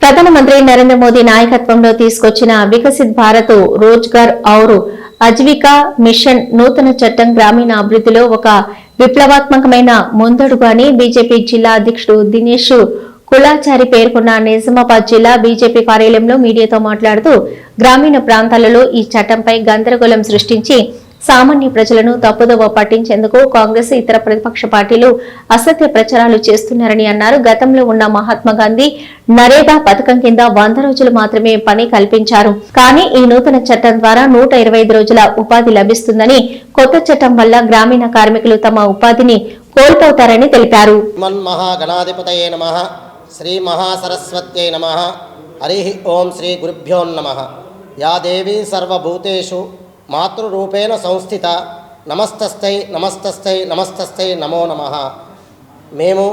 ప్రధానమంత్రి నరేంద్ర మోదీ నాయకత్వంలో తీసుకొచ్చిన వికసిత్ భారత్ రోజ్గార్ ఔరు అజీవికా మిషన్ నూతన చట్టం గ్రామీణ అభివృద్ధిలో ఒక విప్లవాత్మకమైన ముందడుగు అని బీజేపీ జిల్లా అధ్యక్షుడు దినేష్ కులాచారి పేర్కొన్న నిజామాబాద్ జిల్లా బీజేపీ కార్యాలయంలో మీడియాతో మాట్లాడుతూ గ్రామీణ ప్రాంతాలలో ఈ చట్టంపై గందరగోళం సృష్టించి సామాన్య ప్రజలను తప్పుదోవ పట్టించేందుకు కాంగ్రెస్ ఇతర ప్రతిపక్ష పార్టీలు అసత్య ప్రచారాలు చేస్తున్నారని అన్నారు. గతంలో ఉన్న మహాత్మా గాంధీ నరేగా పథకం కింద వంద రోజులు మాత్రమే పని కల్పించారు. కానీ ఈ నూతన చట్టం ద్వారా నూట ఇరవై ఐదు రోజుల ఉపాధి లభిస్తుందని కొత్త చట్టం వల్ల గ్రామీణ కార్మికులు తమ ఉపాధిని కోల్పోతారని తెలిపారు. శ్రీ మహాసరస్వత్యై నమ. హరి ఓం శ్రీ గురుభ్యో నమ. యా దేవీ సర్వభూతేషు. మాతృరూపేణ సంస్థిత నమస్తస్థై నమస్తస్థై నమస్తస్థై నమో నమ. మేము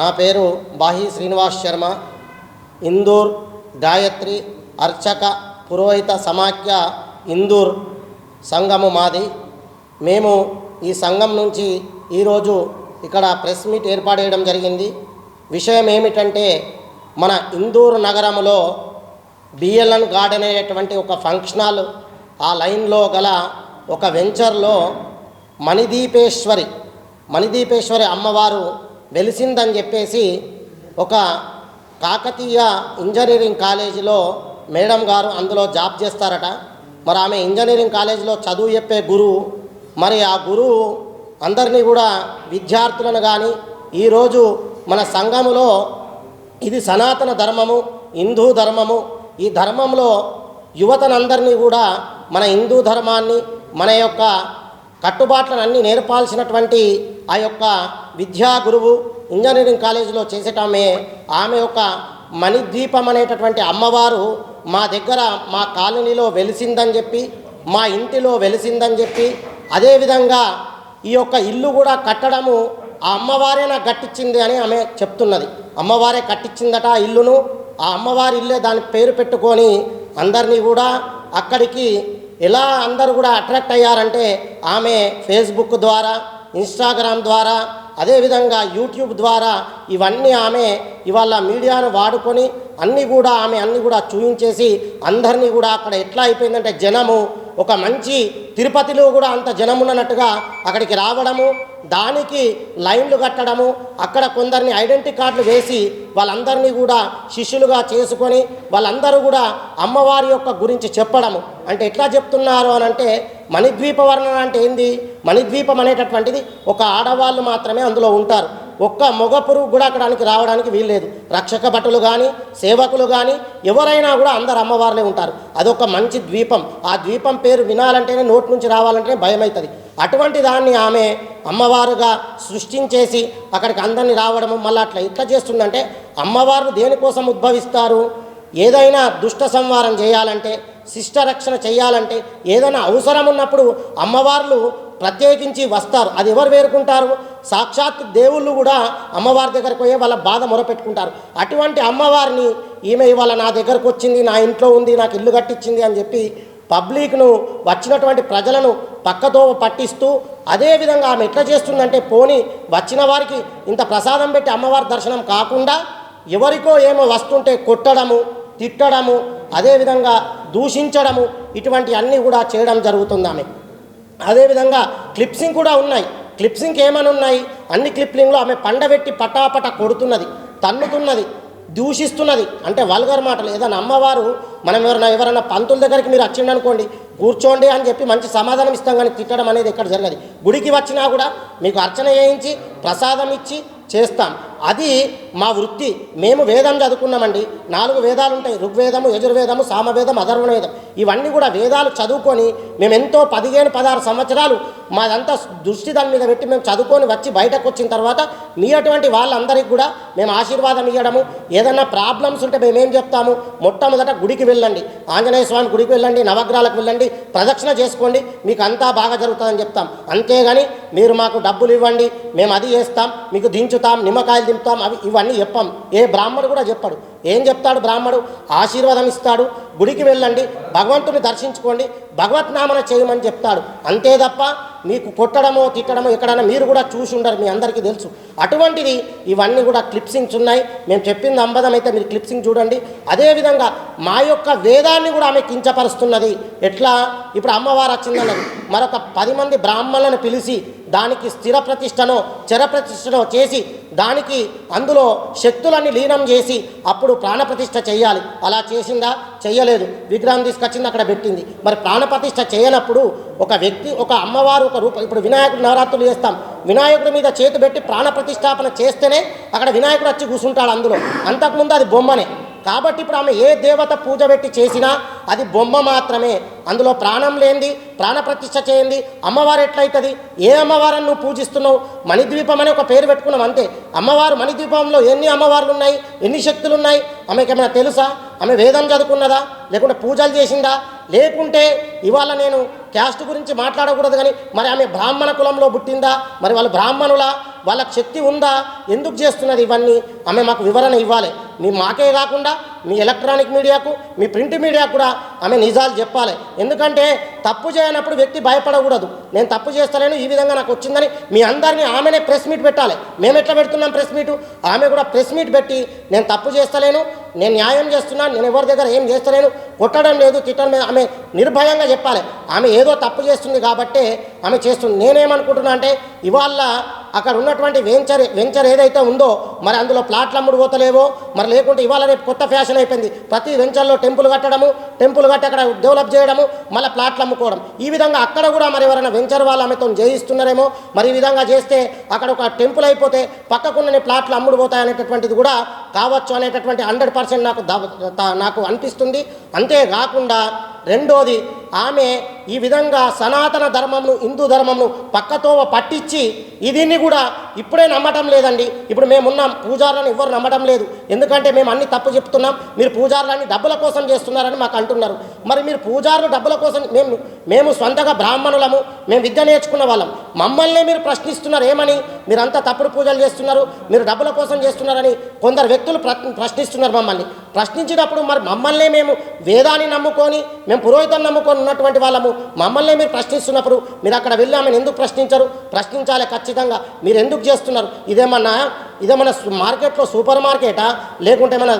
నా పేరు బాహి శ్రీనివాస్ శర్మ. ఇందూర్ గాయత్రి అర్చక పురోహిత సమాఖ్య ఇందూర్ సంఘము మాది. మేము ఈ సంఘం నుంచి ఈరోజు ఇక్కడ ప్రెస్ మీట్ ఏర్పాటు చేయడం జరిగింది. విషయం ఏమిటంటే మన ఇందూరు నగరంలో బిఎల్ఎన్ గార్డెన్ అనేటువంటి ఒక ఫంక్షన్ హాల్ ఆ లైన్లో గల ఒక వెంచర్లో మణిదీపేశ్వరి మణిదీపేశ్వరి అమ్మవారు వెలిసిందని చెప్పేసి ఒక కాకతీయ ఇంజనీరింగ్ కాలేజీలో మేడం గారు అందులో జాబ్ చేస్తారట. మరి ఆమె ఇంజనీరింగ్ కాలేజీలో చదువు చెప్పే గురువు. మరి ఆ గురువు అందరినీ కూడా విద్యార్థులను కానీ ఈరోజు మన సంఘములో ఇది సనాతన ధర్మము హిందూ ధర్మము. ఈ ధర్మంలో యువతనందరినీ కూడా మన హిందూ ధర్మాన్ని మన యొక్క కట్టుబాట్లను అన్నీ నేర్పాల్సినటువంటి ఆ యొక్క విద్యా గురువు ఇంజనీరింగ్ కాలేజీలో చేసేటామె. ఆమె యొక్క మణిద్వీపం అనేటటువంటి అమ్మవారు మా దగ్గర మా కాలనీలో వెలిసిందని చెప్పి మా ఇంటిలో వెలిసిందని చెప్పి అదేవిధంగా ఈ యొక్క ఇల్లు కూడా కట్టడము ఆ అమ్మవారే నాకు కట్టించింది అని ఆమె చెప్తున్నది. అమ్మవారే కట్టించిందట ఆ ఇల్లును. ఆ అమ్మవారి ఇల్లే దాని పేరు పెట్టుకొని అందరినీ కూడా అక్కడికి ఎలా అందరూ కూడా అట్రాక్ట్ అయ్యారంటే ఆమె ఫేస్బుక్ ద్వారా ఇన్స్టాగ్రామ్ ద్వారా అదేవిధంగా యూట్యూబ్ ద్వారా ఇవన్నీ ఆమె ఇవాళ మీడియాను వాడుకొని అన్నీ కూడా ఆమె అన్నీ కూడా చూయించేసి అందరినీ కూడా అక్కడ ఎట్లా అయిపోయిందంటే జనము ఒక మంచి తిరుపతిలో కూడా అంత జనం ఉన్నట్టుగా అక్కడికి రావడము దానికి లైన్లు కట్టడము అక్కడ కొందరిని ఐడెంటిటీ కార్డులు వేసి వాళ్ళందరినీ కూడా శిష్యులుగా చేసుకొని వాళ్ళందరూ కూడా అమ్మవారి యొక్క గురించి చెప్పడము. అంటే ఎట్లా చెప్తున్నారు అని అంటే మణిద్వీప వర్ణన అంటే ఏంది? మణిద్వీపం అనేటటువంటిది ఒక ఆడవాళ్ళు మాత్రమే అందులో ఉంటారు. ఒక్క మగ పురుగు కూడా అక్కడానికి రావడానికి వీల్లేదు. రక్షక భటులు కానీ సేవకులు కానీ ఎవరైనా కూడా అందరు అమ్మవారులే ఉంటారు. అదొక మంచి ద్వీపం. ఆ ద్వీపం పేరు వినాలంటేనే నోటి నుంచి రావాలంటేనే భయం అవుతుంది అటువంటి దాన్ని ఆమె అమ్మవారుగా సృష్టించేసి అక్కడికి అందరిని రావడము మళ్ళీ అట్లా ఇట్లా చేస్తుందంటే అమ్మవారు దేనికోసం ఉద్భవిస్తారు? ఏదైనా దుష్ట సంహారం చేయాలంటే శిష్ట రక్షణ చేయాలంటే ఏదైనా అవసరం ఉన్నప్పుడు అమ్మవార్లు ప్రత్యేకించి వస్తారు. అది ఎవరు వేరుకుంటారు? సాక్షాత్ దేవుళ్ళు కూడా అమ్మవారి దగ్గరకు పోయే వాళ్ళ బాధ మొరపెట్టుకుంటారు. అటువంటి అమ్మవారిని ఈమె ఇవాళ నా దగ్గరకు వచ్చింది నా ఇంట్లో ఉంది నాకు ఇల్లు కట్టించింది అని చెప్పి పబ్లిక్ను వచ్చినటువంటి ప్రజలను పక్కతో పట్టిస్తూ అదేవిధంగా ఆమె ఎట్లా చేస్తుందంటే పోని వచ్చిన వారికి ఇంత ప్రసాదం పెట్టి అమ్మవారి దర్శనం కాకుండా ఎవరికో ఏమో వస్తుంటే కొట్టడము తిట్టడము అదేవిధంగా దూషించడము ఇటువంటి అన్నీ కూడా చేయడం జరుగుతుంది ఆమె. అదేవిధంగా క్లిప్సింగ్ కూడా ఉన్నాయి. క్లిప్సింగ్ ఏమని ఉన్నాయి? అన్ని క్లిప్లింగ్లో ఆమె పండబెట్టి పటాపట కొడుతున్నది తన్నుతున్నది దూషిస్తున్నది. అంటే వల్గర్ మాటలు. ఏదైనా అమ్మవారు మనం ఎవరైనా ఎవరైనా పంతుల దగ్గరికి మీరు వచ్చిండి అనుకోండి కూర్చోండి అని చెప్పి మంచి సమాధానం ఇస్తాం కానీ తిట్టడం అనేది ఎక్కడ జరగదు. గుడికి వచ్చినా కూడా మీకు అర్చన చేయించి ప్రసాదం ఇచ్చి చేస్తాం. అది మా వృత్తి. మేము వేదం చదువుకున్నామండి. నాలుగు వేదాలు ఉంటాయి ఋగ్వేదము యజుర్వేదము సామవేదం అధర్వణవేదం. ఇవన్నీ కూడా వేదాలు చదువుకొని మేము ఎంతో పదిహేను పదహారు సంవత్సరాలు మాదంతా దృష్టి దాని మీద పెట్టి మేము చదువుకొని వచ్చి బయటకు వచ్చిన తర్వాత మీ అటువంటి వాళ్ళందరికీ కూడా మేము ఆశీర్వాదం ఇవ్వడము ఏదైనా ప్రాబ్లమ్స్ ఉంటే మేమేం చెప్తాము? మొట్టమొదట గుడికి వెళ్ళండి. ఆంజనేయ స్వామి గుడికి వెళ్ళండి నవగ్రహాలకు వెళ్ళండి ప్రదక్షిణ చేసుకోండి. మీకు అంతా బాగా జరుగుతుందని చెప్తాం. అంతేగాని మీరు మాకు డబ్బులు ఇవ్వండి. మేము అది చేస్తాం. మీకు దించుతాం. నిమ్మకాయలు దింపుతాం అవి ఇవన్నీ చెప్పాం. ఏ బ్రాహ్మణుడు కూడా చెప్పాడు. ఏం చెప్తాడు బ్రాహ్మడు? ఆశీర్వాదం ఇస్తాడు. గుడికి వెళ్ళండి. భగవంతుని దర్శించుకోండి. భగవత్ నామన చేయమని చెప్తాడు. అంతే తప్ప మీకు కొట్టడమో తిట్టడమో ఎక్కడైనా మీరు కూడా చూసి ఉండరు. మీ అందరికీ తెలుసు. అటువంటిది ఇవన్నీ కూడా క్లిప్సింగ్స్ ఉన్నాయి. మేము చెప్పింది అంబదం అయితే మీరు క్లిప్సింగ్ చూడండి. అదేవిధంగా మా యొక్క వేదాన్ని కూడా ఆమె కించపరుస్తున్నది. ఎట్లా? ఇప్పుడు అమ్మవారు వచ్చిందన్నది. మరొక పది మంది బ్రాహ్మణులను పిలిచి దానికి స్థిర ప్రతిష్టనో చర ప్రతిష్టనో చేసి దానికి అందులో శక్తులన్నీ లీనం చేసి అప్పుడు ప్రాణప్రతిష్ఠ చేయాలి. అలా చేసిందా? చేయలేదు. విగ్రహం తీసుకొచ్చింది అక్కడ పెట్టింది. మరి ప్రాణప్రతిష్ఠ చేయనప్పుడు ఒక వ్యక్తి ఒక అమ్మవారు ఒక రూపం ఇప్పుడు వినాయకుడు నవరాత్రులు చేస్తాం. వినాయకుడి మీద చేతి పెట్టి ప్రాణప్రతిష్ఠాపన చేస్తేనే అక్కడ వినాయకుడు వచ్చి కూర్చుంటాడు అందులో. అంతకుముందు అది బొమ్మనే. కాబట్టి ఇప్పుడు ఆమె ఏ దేవత పూజ పెట్టి చేసినా అది బొమ్మ మాత్రమే. అందులో ప్రాణం లేనిది ప్రాణప్రతిష్ఠ చేయండి. అమ్మవారు ఎట్లయితుంది? ఏ అమ్మవారని నువ్వు పూజిస్తున్నావు? మణిద్వీపం అని ఒక పేరు పెట్టుకున్నావు అంతే. అమ్మవారు మణిద్వీపంలో ఎన్ని అమ్మవార్లు ఉన్నాయి ఎన్ని శక్తులు ఉన్నాయి ఆమెకి ఏమైనా తెలుసా? ఆమె వేదం చదువుకున్నదా? లేకుంటే పూజలు చేసిందా? లేకుంటే ఇవాళ నేను క్యాస్ట్ గురించి మాట్లాడకూడదు కానీ మరి ఆమె బ్రాహ్మణ కులంలో పుట్టిందా? మరి వాళ్ళు బ్రాహ్మణులా? వాళ్ళకి శక్తి ఉందా? ఎందుకు చేస్తున్నది ఇవన్నీ? ఆమె మాకు వివరణ ఇవ్వాలి. మీ మాకే కాకుండా మీ ఎలక్ట్రానిక్ మీడియాకు మీ ప్రింట్ మీడియాకు కూడా ఆమె నిజాలు చెప్పాలి. ఎందుకంటే తప్పు చేయనప్పుడు వ్యక్తి భయపడకూడదు. నేను తప్పు చేస్తలేను ఈ విధంగా నాకు వచ్చిందని మీ అందరినీ ఆమెనే ప్రెస్ మీట్ పెట్టాలి. మేము ఎట్లా పెడుతున్నాం ప్రెస్ మీటు? ఆమె కూడా ప్రెస్ మీట్ పెట్టి నేను తప్పు చేస్తలేను నేను న్యాయం చేస్తున్నాను నేను ఎవరి దగ్గర ఏం చేస్తలేను కొట్టడం లేదు తిట్టడం లేదు ఆమె నిర్భయంగా చెప్పాలి. ఆమె ఏదో తప్పు చేస్తుంది కాబట్టే ఆమె చేస్తుంది. నేనేమనుకుంటున్నా అంటే ఇవాళ అక్కడ ఉన్నటువంటి వెంచర్ వెంచర్ ఏదైతే ఉందో మరి అందులో ప్లాట్లు అమ్ముడు పోతలేవో మరి లేకుంటే ఇవాళ రేపు కొత్త ఫ్యాషన్ అయిపోయింది. ప్రతి వెంచర్లో టెంపుల్ కట్టడము టెంపుల్ కట్టి అక్కడ డెవలప్ చేయడము మళ్ళీ ప్లాట్లు అమ్ముకోవడం. ఈ విధంగా అక్కడ కూడా మరి ఎవరైనా వెంచర్ వాళ్ళు ఆమెతో జయిస్తున్నారేమో మరి ఈ విధంగా చేస్తే అక్కడ ఒక టెంపుల్ అయిపోతే పక్కకున్న ప్లాట్లు అమ్ముడు పోతాయనేటటువంటిది కూడా కావచ్చు అనేటటువంటి హండ్రెడ్ పర్సెంట్ నాకు నాకు అనిపిస్తుంది. అంతేకాకుండా రెండోది ఆమె ఈ విధంగా సనాతన ధర్మంను హిందూ ధర్మంను పక్కతోవ పట్టించి దీన్ని కూడా ఇప్పుడే నమ్మటం లేదండి. ఇప్పుడు మేమున్నాం పూజారులను ఎవ్వరు నమ్మటం లేదు. ఎందుకంటే మేము అన్ని తప్పు చెప్తున్నాం. మీరు పూజారులన్నీ డబ్బుల కోసం చేస్తున్నారని మాకు అంటున్నారు. మరి మీరు పూజారులు డబ్బుల కోసం మేము మేము సొంతగా బ్రాహ్మణులము మేము విద్య నేర్చుకున్న వాళ్ళం. మమ్మల్ని మీరు ప్రశ్నిస్తున్నారు ఏమని? మీరంతా తప్పుడు పూజలు చేస్తున్నారు మీరు డబ్బుల కోసం చేస్తున్నారని కొందరు వ్యక్తులు ప్ర- ప్రశ్నిస్తున్నారు మమ్మల్ని. ప్రశ్నించినప్పుడు మరి మమ్మల్ని మేము వేదాన్ని నమ్ముకొని మేము పురోహితం నమ్ముకొని ఉన్నటువంటి వాళ్ళము. మమ్మల్ని మీరు ప్రశ్నిస్తున్నప్పుడు మీరు అక్కడ వెళ్ళి ఆమెను ఎందుకు ప్రశ్నించరు? ప్రశ్నించాలి ఖచ్చితంగా. మీరు ఎందుకు చేస్తున్నారు? ఇదేమన్నా ఇదేమన్నా మార్కెట్లో సూపర్ మార్కెటా? లేకుంటే మన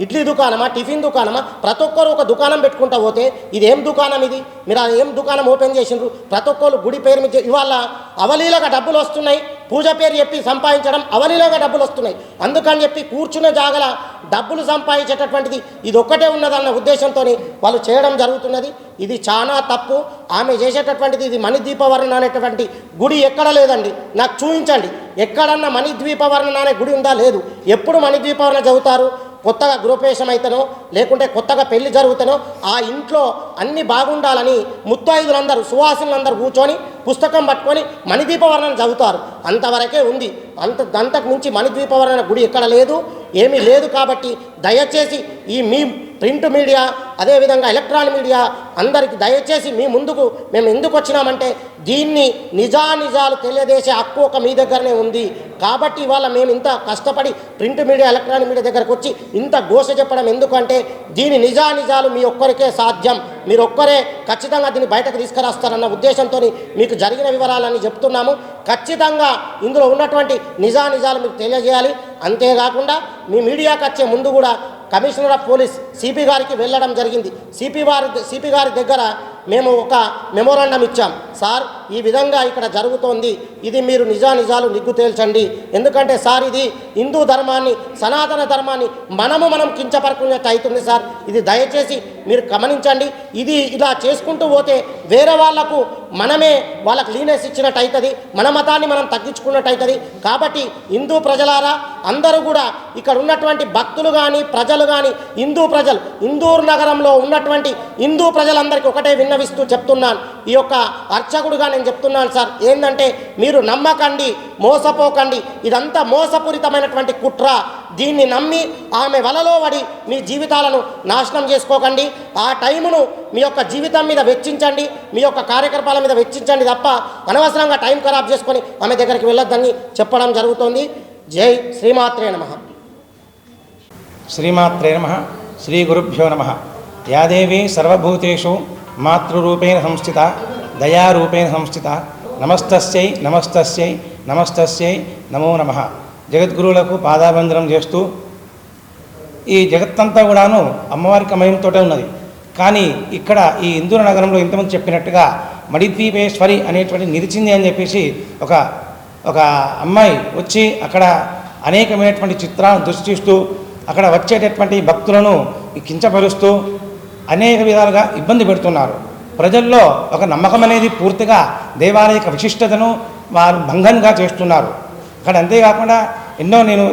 ఇడ్లీ దుకాణమా? టిఫిన్ దుకాణమా? ప్రతి ఒక్కరు ఒక దుకాణం పెట్టుకుంటా పోతే ఇది ఏం దుకాణం ఇది? మీరు అది ఏం దుకాణం ఓపెన్ చేసిండ్రు? ప్రతి ఒక్కరు గుడి పేరు మీద ఇవాళ అవలీలగా డబ్బులు వస్తున్నాయి. పూజ పేరు చెప్పి సంపాదించడం అవలీలగా డబ్బులు వస్తున్నాయి. అందుకని చెప్పి కూర్చున్న జాగల డబ్బులు సంపాదించేటటువంటిది ఇది ఒక్కటే ఉన్నదన్న ఉద్దేశంతో వాళ్ళు చేయడం జరుగుతున్నది. ఇది చాలా తప్పు. ఆమె చేసేటటువంటిది ఇది మణిద్వీపవర్ణ అనేటటువంటి గుడి ఎక్కడ లేదండి. నాకు చూపించండి. ఎక్కడన్నా మణిద్వీపవర్ణ అనే గుడి ఉందా? లేదు. ఎప్పుడు మణిద్వీపవర్ణ చదువుతారు? కొత్తగా గృహప్రవేశం అయితేనో లేకుంటే కొత్తగా పెళ్ళి జరుగుతానో ఆ ఇంట్లో అన్ని బాగుండాలని ముత్తైదులందరూ సువాసులందరూ కూర్చొని పుస్తకం పట్టుకొని మణిదీపవర్ణన చదువుతారు. అంతవరకే ఉంది. అంత అంతకు మించి మణిద్వీపవర్ణన గుడి ఎక్కడ లేదు. ఏమీ లేదు కాబట్టి దయచేసి ఈ మీ ప్రింట్ మీడియా అదేవిధంగా ఎలక్ట్రానిక్ మీడియా అందరికీ దయచేసి మీ ముందుకు మేము ఎందుకు వచ్చినామంటే దీన్ని నిజానిజాలు తెలియజేసే హక్కు ఒక మీ దగ్గరనే ఉంది. కాబట్టి ఇవాళ మేము ఇంత కష్టపడి ప్రింట్ మీడియా ఎలక్ట్రానిక్ మీడియా దగ్గరకు వచ్చి ఇంత ఘోష చెప్పడం ఎందుకంటే దీని నిజానిజాలు మీ ఒక్కరికే సాధ్యం. మీరు ఒక్కరే ఖచ్చితంగా దీన్ని బయటకు తీసుకురాస్తారన్న ఉద్దేశంతో మీకు జరిగిన వివరాలని చెప్తున్నాము. ఖచ్చితంగా ఇందులో ఉన్నటువంటి నిజానిజాలు మీకు తెలియజేయాలి. అంతేకాకుండా మీ మీడియాకి వచ్చే ముందు కూడా కమిషనర్ ఆఫ్ పోలీస్ సిపి గారికి వెళ్ళడం జరిగింది. సిపి వారి సిపి గారి దగ్గర మేము ఒక మెమోరాండం ఇచ్చాం. సార్ ఈ విధంగా ఇక్కడ జరుగుతోంది. ఇది మీరు నిజానిజాలు నిగ్గు తేల్చండి. ఎందుకంటే సార్ ఇది హిందూ ధర్మాన్ని సనాతన ధర్మాన్ని మనము మనం కించపరకున్నట్టు అవుతుంది సార్. ఇది దయచేసి మీరు గమనించండి. ఇది ఇలా చేసుకుంటూ పోతే వేరే వాళ్ళకు మనమే వాళ్ళకి లీనెస్ ఇచ్చినట్టు అవుతుంది మన మతాన్ని మనం తగ్గించుకున్నట్టు అవుతుంది కాబట్టి హిందూ ప్రజలారా అందరూ కూడా ఇక్కడ ఉన్నటువంటి భక్తులు కానీ ప్రజలు కానీ హిందూ ప్రజలు ఇందూరు నగరంలో ఉన్నటువంటి హిందూ ప్రజలందరికీ ఒకటే విన్నవిస్తూ చెప్తున్నాను. ఈ యొక్క అర్చకుడుగా నేను చెప్తున్నాను సార్ ఏంటంటే మీరు నమ్మకండి మోసపోకండి ఇదంతా మోసపూరితమైనటువంటి కుట్ర. దీన్ని నమ్మి ఆమె వలలో పడి మీ జీవితాలను నాశనం చేసుకోకండి. ఆ టైమును మీ యొక్క జీవితం మీద వెచ్చించండి మీ యొక్క కార్యకలాపాల మీద వెచ్చించండి తప్ప అనవసరంగా టైం ఖరాబ్ చేసుకొని ఆమె దగ్గరికి వెళ్ళొద్దని చెప్పడం జరుగుతుంది. జై శ్రీమాత్రే నమః. శ్రీమాత్రే నమ. శ్రీ గురుభ్యో నమ. యాదేవి సర్వభూతేషు మాతృరూపేణ సంస్థిత దయారూపేణ సంస్థిత నమస్తస్యై నమస్తస్యై నమస్తస్యై నమో నమ. జగద్గురువులకు పాదాబంధనం చేస్తూ ఈ జగత్తంతా కూడాను అమ్మవారికి మయంతోటే ఉన్నది. కానీ ఇక్కడ ఈ ఇందూర నగరంలో ఇంతమంది చెప్పినట్టుగా మడిద్వీపేశ్వరి అనేటువంటి నిలిచింది అని చెప్పేసి ఒక ఒక అమ్మాయి వచ్చి అక్కడ అనేకమైనటువంటి చిత్రాలను దృష్టిస్తూ అక్కడ వచ్చేటటువంటి భక్తులను కించపరుస్తూ అనేక విధాలుగా ఇబ్బంది పెడుతున్నారు. ప్రజల్లో ఒక నమ్మకం అనేది పూర్తిగా దేవాలయ యొక్క విశిష్టతను వారు భంగంగా చేస్తున్నారు. అక్కడ అంతేకాకుండా ఎన్నో నేను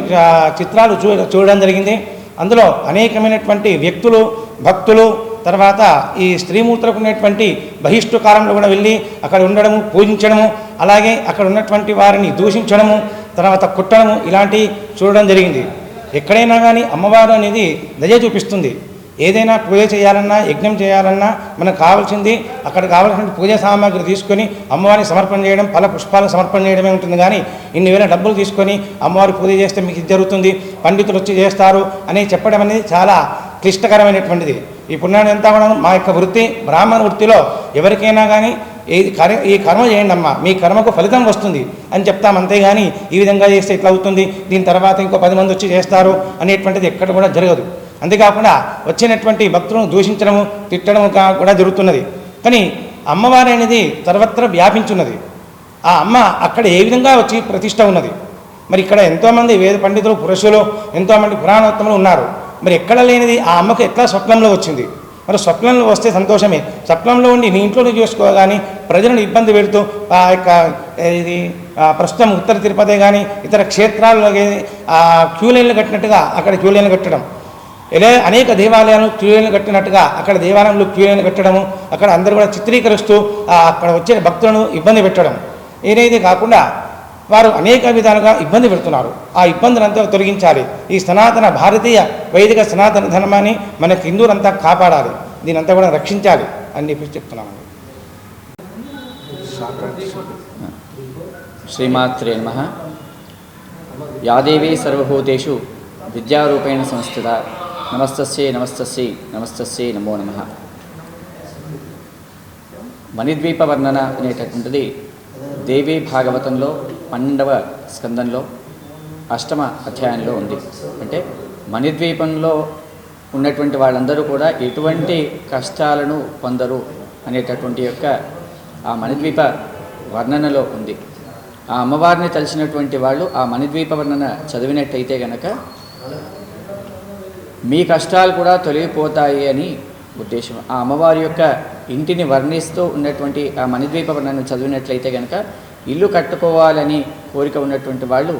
చిత్రాలు చూ చూడడం జరిగింది. అందులో అనేకమైనటువంటి వ్యక్తులు భక్తులు తర్వాత ఈ స్త్రీమూర్తులకు ఉన్నటువంటి బహిష్టు కాలంలో కూడా వెళ్ళి అక్కడ ఉండడము పూజించడము అలాగే అక్కడ ఉన్నటువంటి వారిని దూషించడము తర్వాత కుట్టడము ఇలాంటివి చూడడం జరిగింది. ఎక్కడైనా కానీ అమ్మవారు అనేది దయ చూపిస్తుంది. ఏదైనా పూజ చేయాలన్నా యజ్ఞం చేయాలన్నా మనకు కావాల్సింది అక్కడ కావాల్సిన పూజ సామాగ్రి తీసుకొని అమ్మవారిని సమర్పణ చేయడం పల పుష్పాలను సమర్పణ చేయడమే ఉంటుంది. కానీ ఇన్ని వేల డబ్బులు తీసుకొని అమ్మవారి పూజ చేస్తే మీకు ఇది జరుగుతుంది పండితులు వచ్చి చేస్తారు అని చెప్పడం అనేది చాలా క్లిష్టకరమైనటువంటిది. ఈ పుణ్యాన్ని అంతా కూడా మా యొక్క వృత్తి బ్రాహ్మణ వృత్తిలో ఎవరికైనా కానీ ఈ కర్ ఈ కర్మ చేయండి అమ్మా మీ కర్మకు ఫలితం వస్తుంది అని చెప్తాం. అంతేగాని ఈ విధంగా చేస్తే ఇట్లా అవుతుంది దీని తర్వాత ఇంకో పది మంది వచ్చి చేస్తారు అనేటువంటిది ఎక్కడ కూడా జరగదు. అంతేకాకుండా వచ్చినటువంటి భక్తులను దూషించడము తిట్టడము కూడా జరుగుతున్నది. కానీ అమ్మవారి అనేది సర్వత్ర వ్యాపించున్నది. ఆ అమ్మ అక్కడ ఏ విధంగా వచ్చి ప్రతిష్ట ఉన్నది? మరి ఇక్కడ ఎంతోమంది వేద పండితులు పురుషులు ఎంతోమంది పురాణోత్తములు ఉన్నారు. మరి ఎక్కడ లేనిది ఆ అమ్మకు ఎట్లా స్వప్నంలో వచ్చింది? మరి స్వప్నంలో వస్తే సంతోషమే. స్వప్నంలో ఉండి నీ ఇంట్లో నువ్వు ప్రజలను ఇబ్బంది పెడుతూ ఆ యొక్క ఇది ప్రస్తుతం ఉత్తర తిరుపతి కానీ ఇతర క్షేత్రాల్లో ఆ క్యూ లైన్లు కట్టినట్టుగా అక్కడ క్యూ లైన్లు కట్టడం. ఇలా అనేక దేవాలయాలు క్యూలను కట్టినట్టుగా అక్కడ దేవాలయంలో క్యూలను కట్టడము అక్కడ అందరూ కూడా చిత్రీకరిస్తూ అక్కడ వచ్చే భక్తులను ఇబ్బంది పెట్టడం. ఏదైతే కాకుండా వారు అనేక విధాలుగా ఇబ్బంది పెడుతున్నారు. ఆ ఇబ్బందులంతా తొలగించాలి. ఈ సనాతన భారతీయ వైదిక సనాతన ధర్మాన్ని మన హిందువులంతా కాపాడాలి. దీనంతా కూడా రక్షించాలి అని చెప్పి చెప్తున్నామండి. శ్రీమాత్రే నమ. యాదేవీ సర్వభూతేషు విద్యారూపేణ సంస్థిత నమస్తస్యై నమస్తస్యై నమస్తస్యై నమో నమ. మణిద్వీప వర్ణన అనేటటువంటిది దేవీ భాగవతంలో పన్నెండవ స్కందంలో అష్టమ అధ్యాయంలో ఉంది. అంటే మణిద్వీపంలో ఉన్నటువంటి వాళ్ళందరూ కూడా ఎటువంటి కష్టాలను పొందరు అనేటటువంటి యొక్క ఆ మణిద్వీప వర్ణనలో ఉంది. ఆ అమ్మవారిని తలిచినటువంటి వాళ్ళు ఆ మణిద్వీప వర్ణన చదివినట్టయితే గనక మీ కష్టాలు కూడా తొలగిపోతాయి అని ఉద్దేశం. ఆ అమ్మవారి యొక్క ఇంటిని వర్ణిస్తూ ఉన్నటువంటి ఆ మణిద్వీప వర్ణను చదివినట్లయితే కనుక ఇల్లు కట్టుకోవాలని కోరిక ఉన్నటువంటి వాళ్ళు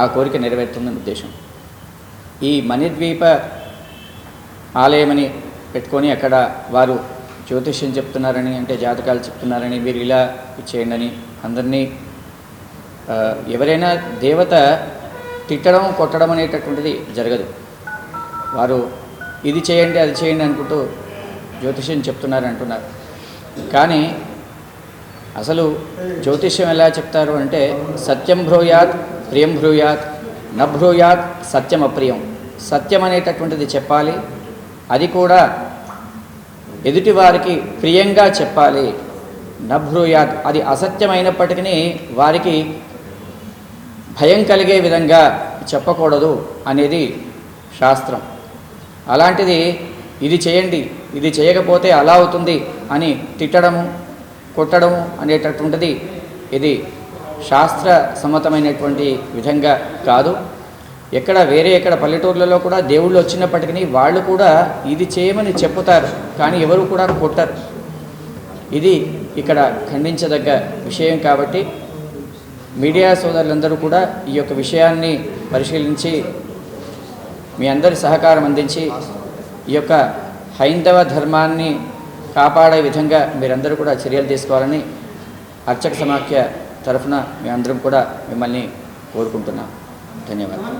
ఆ కోరిక నెరవేరుతుందని ఉద్దేశం. ఈ మణిద్వీప ఆలయమని పెట్టుకొని అక్కడ వారు జ్యోతిష్యం చెప్తున్నారని అంటే జాతకాలు చెప్తున్నారని మీరు ఇలా చేయండి అని అందరినీ ఎవరైనా దేవత తిట్టడం కొట్టడం అనేటటువంటిది జరగదు. వారు ఇది చేయండి అది చేయండి అనుకుంటూ జ్యోతిష్యం చెప్తున్నారు అంటున్నారు. కానీ అసలు జ్యోతిష్యం ఎలా చెప్తారు అంటే సత్యం భ్రూయాత్ ప్రియం భ్రూయాత్ నభ్రూయాత్ సత్యం అప్రియం. సత్యం అనేటటువంటిది చెప్పాలి. అది కూడా ఎదుటివారికి ప్రియంగా చెప్పాలి. నభ్రూయాత్ అది అసత్యమైనప్పటికీ వారికి భయం కలిగే విధంగా చెప్పకూడదు అనేది శాస్త్రం. అలాంటిది ఇది చేయండి ఇది చేయకపోతే అలా అవుతుంది అని తిట్టడము కొట్టడము అనేటటువంటిది ఇది శాస్త్ర సమ్మతమైనటువంటి విధంగా కాదు. ఎక్కడ వేరే ఎక్కడ పల్లెటూర్లలో కూడా దేవుళ్ళు వచ్చినప్పటికీ వాళ్ళు కూడా ఇది చేయమని చెప్పుతారు కానీ ఎవరు కూడా కొట్టరు. ఇది ఇక్కడ ఖండించదగ్గ విషయం కాబట్టి మీడియా సోదరులందరూ కూడా ఈ యొక్క విషయాన్ని పరిశీలించి మీ అందరి సహకారం అందించి ఈ యొక్క హైందవ ధర్మాన్ని కాపాడే విధంగా మీరందరూ కూడా చర్యలు తీసుకోవాలని అర్చక సమాఖ్య తరఫున మేమందరం కూడా మిమ్మల్ని కోరుకుంటున్నాం. ధన్యవాదాలు.